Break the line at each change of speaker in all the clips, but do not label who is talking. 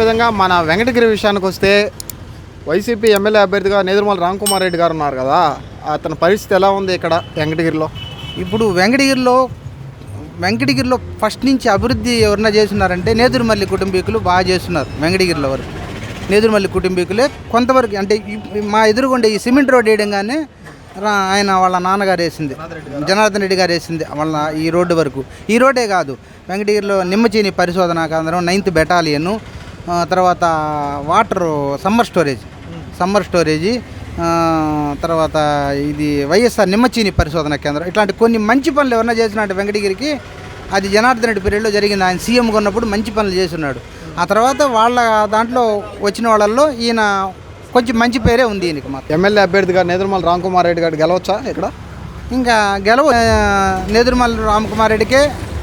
అదేవిధంగా మన వెంకటగిరి విషయానికి వస్తే వైసీపీ ఎమ్మెల్యే అభ్యర్థిగా నేదురుమల రామ్కుమార్ రెడ్డి గారు ఉన్నారు కదా. అతని పరిస్థితి ఎలా ఉంది ఇక్కడ వెంకటగిరిలో?
ఇప్పుడు వెంకటగిరిలో వెంకటగిరిలో ఫస్ట్ నుంచి అభివృద్ధి ఎవరన్నా చేస్తున్నారంటే నేదురుమల్లి కుటుంబీకులు బాగా చేస్తున్నారు వెంకటగిరిలో వరకు. నేదురుమల్లి కుటుంబీకులే కొంతవరకు అంటే మా ఎదురుగుండే ఈ సిమెంట్ రోడ్ వేయడంగానే రా- ఆయన వాళ్ళ నాన్నగారు వేసింది. జనార్దన్ రెడ్డి గారు వేసింది వాళ్ళ ఈ రోడ్డు వరకు. ఈ రోడ్డే కాదు. వెంకటగిరిలో నిమ్మచీని పరిశోధనా కేంద్రం నైన్త్ బెటాలియన్ తర్వాత water summer storage. Summer storage తర్వాత ఇది వైఎస్ఆర్ నిమ్మచీని పరిశోధన కేంద్రం. ఇట్లాంటి కొన్ని మంచి పనులు ఎవరన్నా చేసినట్టు వెంకటగిరికి అది జనార్దన్ రెడ్డి పీరియడ్లో జరిగింది. ఆయన సీఎంగా ఉన్నప్పుడు మంచి పనులు చేస్తున్నాడు. ఆ తర్వాత వాళ్ళ దాంట్లో వచ్చిన వాళ్ళల్లో ఈయన కొంచెం మంచి పేరే ఉంది ఈయనకి మాత్రం.
ఎమ్మెల్యే అభ్యర్థిగా నేదురుమల రామ్కుమార్ రెడ్డి గారు గెలవచ్చా ఇక్కడ?
ఇంకా గెలవ నేదురుమల్ రామకుమార్ రెడ్డికే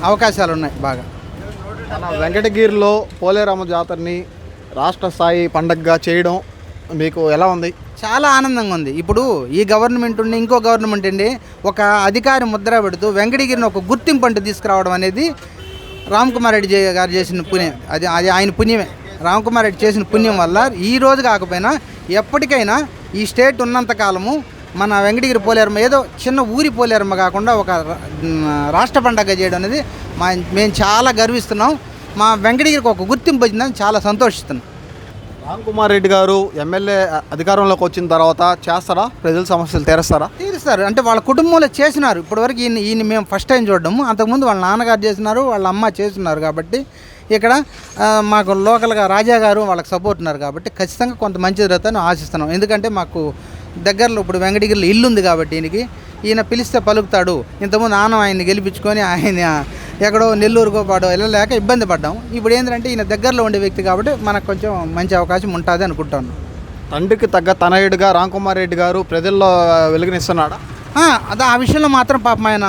అవకాశాలు ఉన్నాయి బాగా.
మన వెంకటగిరిలో పోలేరామ జాతరని రాష్ట్ర స్థాయి పండగగా చేయడం మీకు ఎలా ఉంది?
చాలా ఆనందంగా ఉంది. ఇప్పుడు ఈ గవర్నమెంట్ ఉండి ఇంకో గవర్నమెంట్ ఉండి ఒక అధికారి ముద్ర పెడుతూ వెంకటగిరిని ఒక గుర్తింపు అంటూ తీసుకురావడం అనేది రామ్ కుమార్ రెడ్డి గారు చేసిన పుణ్యం. అది అది ఆయన పుణ్యమే. రామ్ కుమార్ రెడ్డి చేసిన పుణ్యం వల్ల ఈ రోజు కాకపోయినా ఎప్పటికైనా ఈ స్టేట్ ఉన్నంత కాలము మన వెంకటగిరి పోలేరమ్మ ఏదో చిన్న ఊరి పోలేరమ్మ కాకుండా ఒక రాష్ట్ర పండగ చేయడం అనేది మా మేము చాలా గర్విస్తున్నాం. మా వెంకటగిరికి ఒక గుర్తింపు వచ్చిందని చాలా సంతోషిస్తున్నాం.
రామ్కుమార్ రెడ్డి గారు ఎమ్మెల్యే అధికారంలోకి వచ్చిన తర్వాత చేస్తారా? ప్రజల సమస్యలు తీరుస్తారా?
తీరుస్తారు. అంటే వాళ్ళ కుటుంబంలో చేసినారు. ఇప్పటివరకు ఈయన ఈయన మేము ఫస్ట్ టైం చూడడము. అంతకుముందు వాళ్ళ నాన్నగారు చేసినారు వాళ్ళ అమ్మ చేస్తున్నారు కాబట్టి ఇక్కడ మాకు లోకల్గా రాజా గారు వాళ్ళకి సపోర్ట్ ఉన్నారు కాబట్టి ఖచ్చితంగా కొంత మంచి జరుగుతుందని ఆశిస్తున్నాం. ఎందుకంటే మాకు దగ్గరలో ఇప్పుడు వెంకటగిరిలో ఇల్లు ఉంది కాబట్టి ఈయనకి ఈయన పిలిస్తే పలుకుతాడు. ఇంతకుముందు నాన్న ఆయన్ని గెలిపించుకొని ఆయన ఎక్కడో నెల్లూరుకో పాడో వెళ్ళలేక ఇబ్బంది పడ్డాం. ఇప్పుడు ఏంటంటే ఈయన దగ్గరలో ఉండే వ్యక్తి కాబట్టి మనకు కొంచెం మంచి అవకాశం ఉంటుంది అనుకుంటాను.
తండ్రికి తగ్గ తనయుడిగా రామ్కుమార్ రెడ్డి గారు ప్రజల్లో వెలుగునిస్తున్నాడా?
అదే ఆ విషయంలో మాత్రం పాపం ఆయన